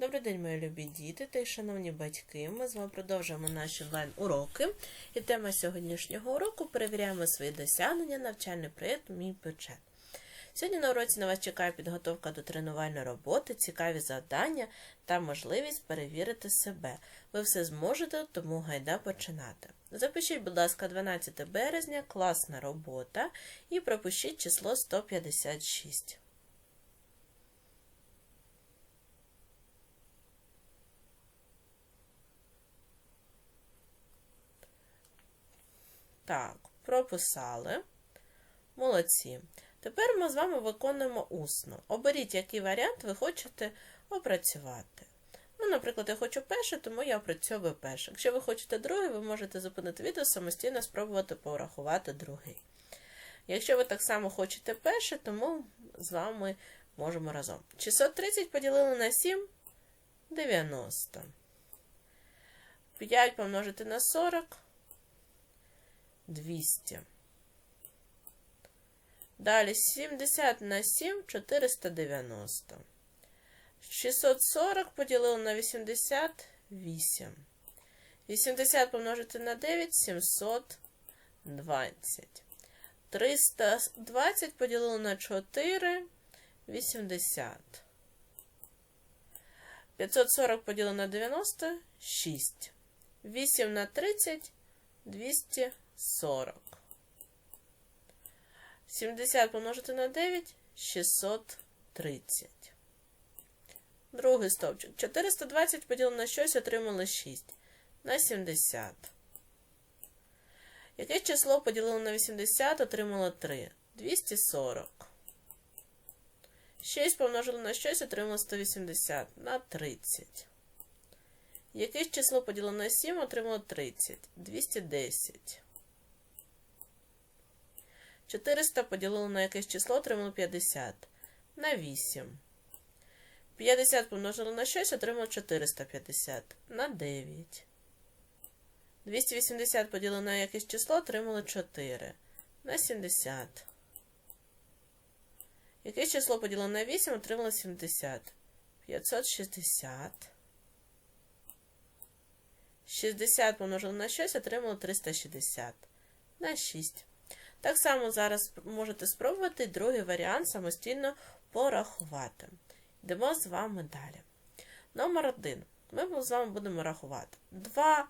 Добрий день, мої любі діти та шановні батьки. Ми з вами продовжуємо наші онлайн-уроки. І тема сьогоднішнього уроку перевіряємо свої досягнення, навчальний проєкт Мій бюджет. Сьогодні на уроці на вас чекає підготовка до тренувальної роботи, цікаві завдання та можливість перевірити себе. Ви все зможете, тому гайда починати. Запишіть, будь ласка, 12 березня, класна робота і пропишіть число 156. Так, прописали. Молодці. Тепер ми з вами виконуємо усно. Оберіть, який варіант ви хочете опрацювати. Ну, наприклад, я хочу перший, тому я опрацьовую перший. Якщо ви хочете другий, ви можете зупинити відео, самостійно спробувати порахувати другий. Якщо ви так само хочете перший, тому з вами можемо разом. 630 поділили на 7 90. 5 помножити на 40 200. Далі 70 на 7 490. 640 поділили на 88. 80 помножити на 9 720. 320 поділили на 4 80. 540 поділили на 90 6. 8 на 30 240. 70 помножити на 9 630. Другий стовпчик. 420 поділено на щось отримали 6. На 70. Яке число поділили на 80 отримало 3? 240. 6 помножили на щось отримало 180 на 30. Якесь число поділено на 7 отримало 30. 210. 400 поділили на якесь число, отримали 50. На 8. 50 помножили на 6, отримали 450. На 9. 280 поділили на якесь число, отримали 4. На 70. Якесь число поділено на 8, отримали 70. 560. 60 помножили на 6, отримали 360. На 6. Так само зараз можете спробувати другий варіант самостійно порахувати. Йдемо з вами далі. Номер 1. Ми з вами будемо рахувати. 2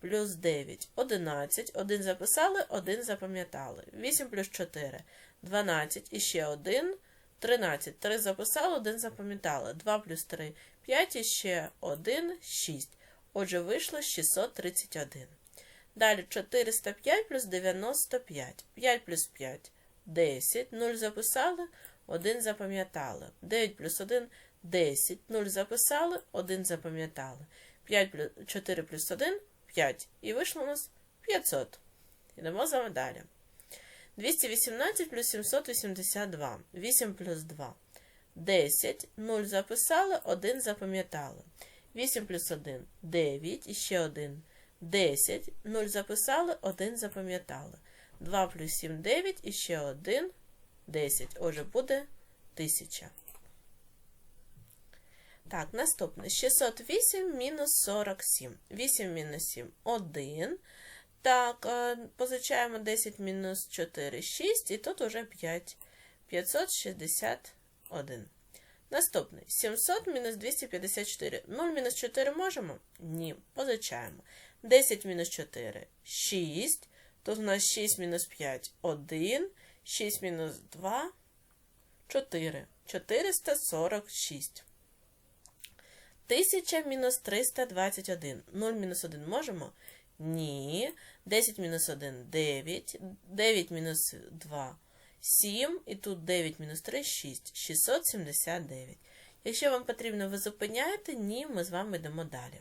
плюс 9 11. 1 записали, 1 запам'ятали. 8 плюс 4 12. І ще 1. 13. 3 записали, 1 запам'ятали. 2 плюс 3 5 і ще 1 6. Отже, вийшло 631. Далі 405 плюс 95. 5 плюс 5 10. 0 записали, 1 запам'ятали. 9 плюс 1 10. 0 записали, 1 запам'ятали. 4 плюс 1 5. І вийшло у нас 500. Йдемо з вами далі. 218 плюс 782. 8 плюс 2. 10. 0 записали, 1 запам'ятали. 8 плюс 1 9. І ще 1 10. 0 записали, 1 запам'ятали. 2 плюс 7 9 і ще 1 10. Отже, буде 1000. Так, наступне 608 мінус 47. 8 мінус 7 1. Так, позичаємо 10 мінус 4 6. І тут уже 5. 561. Наступний 700 мінус 254. 0 мінус 4 можемо? Ні. Позичаємо. 10 мінус 4 6. Тут у нас 6 мінус 5 1. 6 мінус 2 4. 446. 1000 мінус 321. 0 мінус 1 можемо? Ні. 10 мінус 1 9. 9 мінус 2 7. І тут 9 мінус 3 6. 679. Якщо вам потрібно, ви зупиняєте, ні, ми з вами йдемо далі.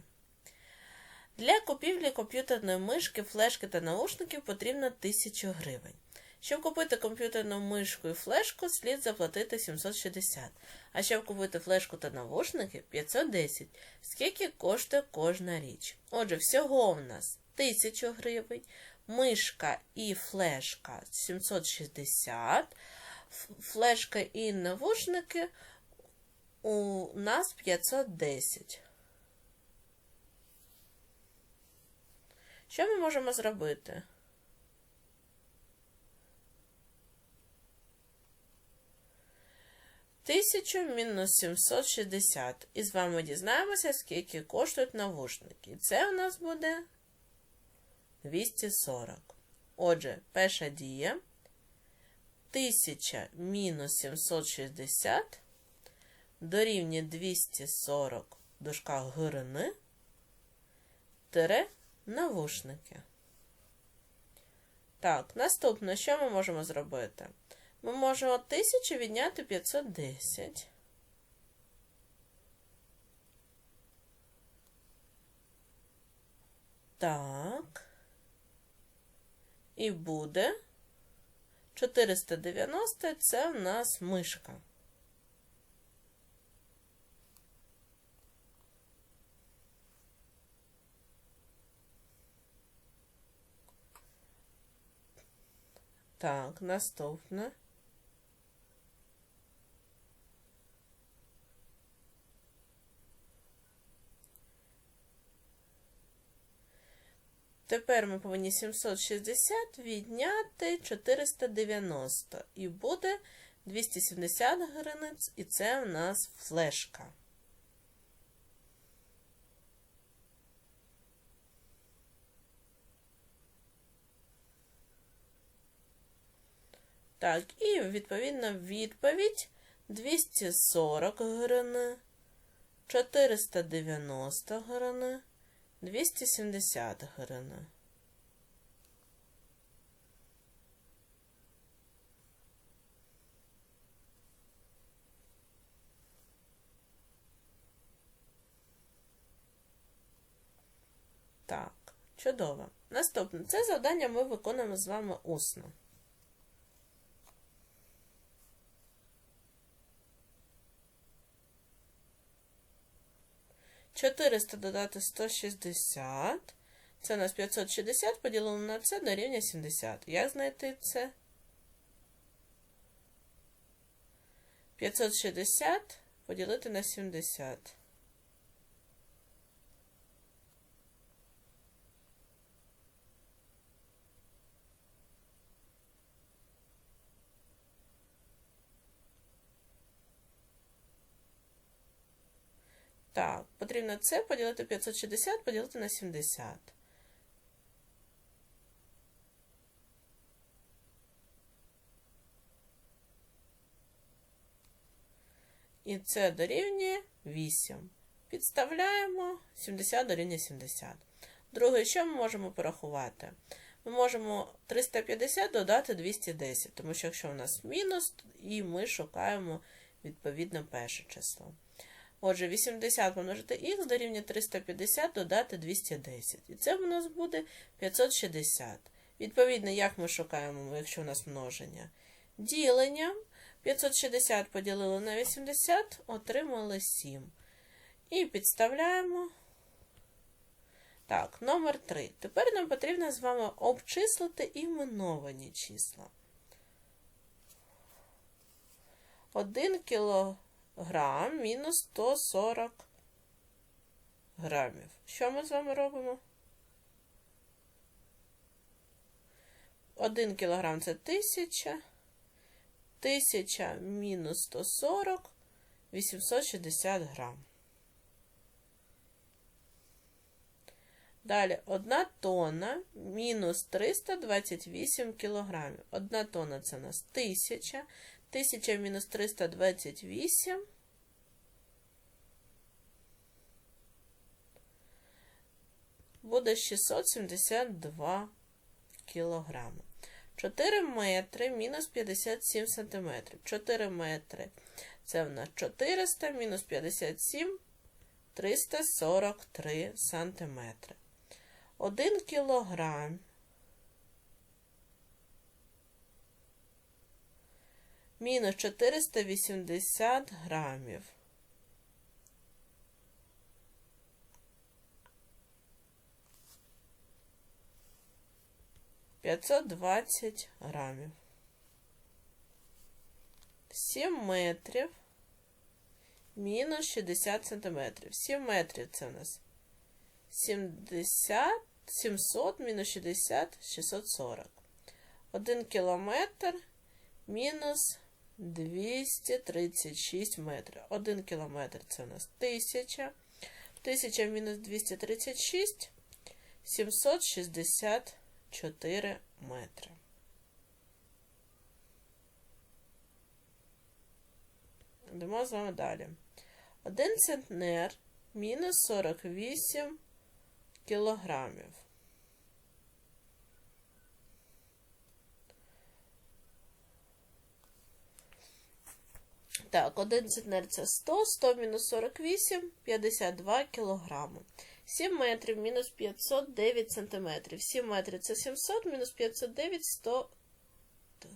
Для купівлі комп'ютерної мишки, флешки та наушників потрібно 1000 гривень. Щоб купити комп'ютерну мишку і флешку, слід заплатити 760. А щоб купити флешку та навушники 510. Скільки коштує кожна річ? Отже, всього в нас 1000 гривень, мишка і флешка 760, флешка і навушники у нас 510. Що ми можемо зробити? Тисячу мінус 760. І з вами дізнаємося, скільки коштують навушники. Це у нас буде 240. Отже, перша дія. 1000 мінус 760 дорівнює 240 в дужках грн тире навушники. Так, наступне, що ми можемо зробити? Ми можемо 1000 відняти 510. Так. І буде 490 це в нас мишка. Так, наступне. Тепер ми повинні 760 відняти 490. І буде 270 границь, і це в нас флешка. Так, і відповідно відповідь 240 гривень, 490 гривень, 270 гривень. Так, чудово. Наступне. Це завдання ми виконуємо з вами усно. 400 додати 160. Це у нас 560 поділено на це дорівнює 70. Як знайти це? 560 поділити на 70. Так, потрібно це поділити 560, поділити на 70. І це дорівнює 8. Підставляємо 70 дорівнює 70. Друге, що ми можемо порахувати? Ми можемо 350 додати 210, тому що якщо у нас мінус, і ми шукаємо відповідно перше число. Отже, 80 помножити х дорівнює 350 додати 210. І це у нас буде 560. Відповідно, як ми шукаємо, якщо у нас множення? Ділення. 560 поділили на 80, отримали 7. І підставляємо. Так, номер 3. Тепер нам потрібно з вами обчислити іменовані числа. 1 кілограм грам мінус 140 грамів. Що ми з вами робимо? 1 кілограм це 1000. 1000 мінус 140 860 грам. Далі 1 тонна мінус 328 кілограмів. 1 тонна це у нас 1000. 1000 мінус 328. Буде 672 кілограми. 4 метри мінус 57 сантиметрів. 4 метри. Це в нас 400 мінус 57 343 сантиметри. 1 кілограм мінус 480 грамів. П'ятсот двадцять грамів. Сім метрів мінус 60 см. 7 метрів це у нас 70, 700 мінус 60, 640. 1 кілометр мінус 236 метрів. 1 кілометр це у нас 1000. 1000 мінус 236, 764 метри. Йдемо з вами далі. 1 центнер мінус 48 кілограмів. Так, 1 центнер це 100, 100 мінус 48, 52 кілограми. 7 метрів мінус 509 сантиметрів. 7 метрів це 700, мінус 509, 100. Так.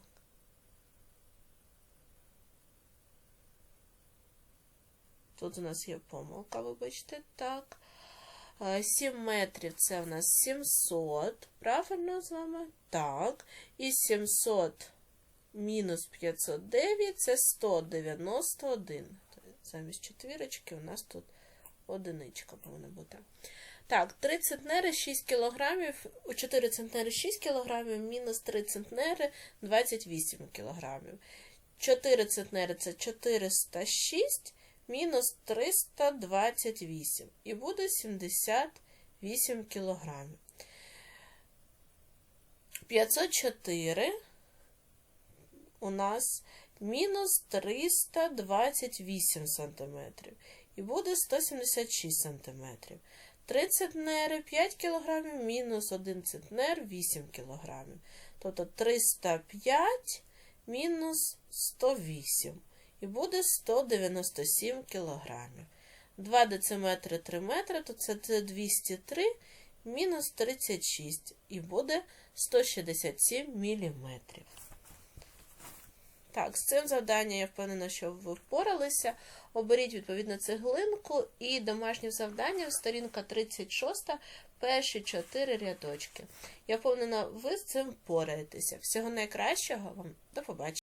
Тут у нас є помилка, вибачте, так. 7 метрів це у нас 700. Правильно з вами? Так. І 700 мінус 509 це 191. Замість четвірочки у нас тут одиничка повинна бути. Так, 3 центнери 6 кілограмів, 4 центнери 6 кілограмів, мінус 3 центнери 28 кілограмів. 4 центнери це 406, мінус 328. І буде 78 кілограмів. 504 у нас мінус 328 сантиметрів. І буде 176 сантиметрів. 3 центнери 5 кілограмів, мінус 1 центнер 8 кілограмів. Тобто 305 мінус 108. І буде 197 кілограмів. 2 дециметри 3 метри, то це 203 мінус 36. І буде 167 міліметрів. Так, з цим завданням я впевнена, що ви впоралися. Оберіть відповідно цеглинку і домашнє завдання, сторінка 36, перші 4 рядочки. Я впевнена, ви з цим впораєтеся. Всього найкращого вам до побачення.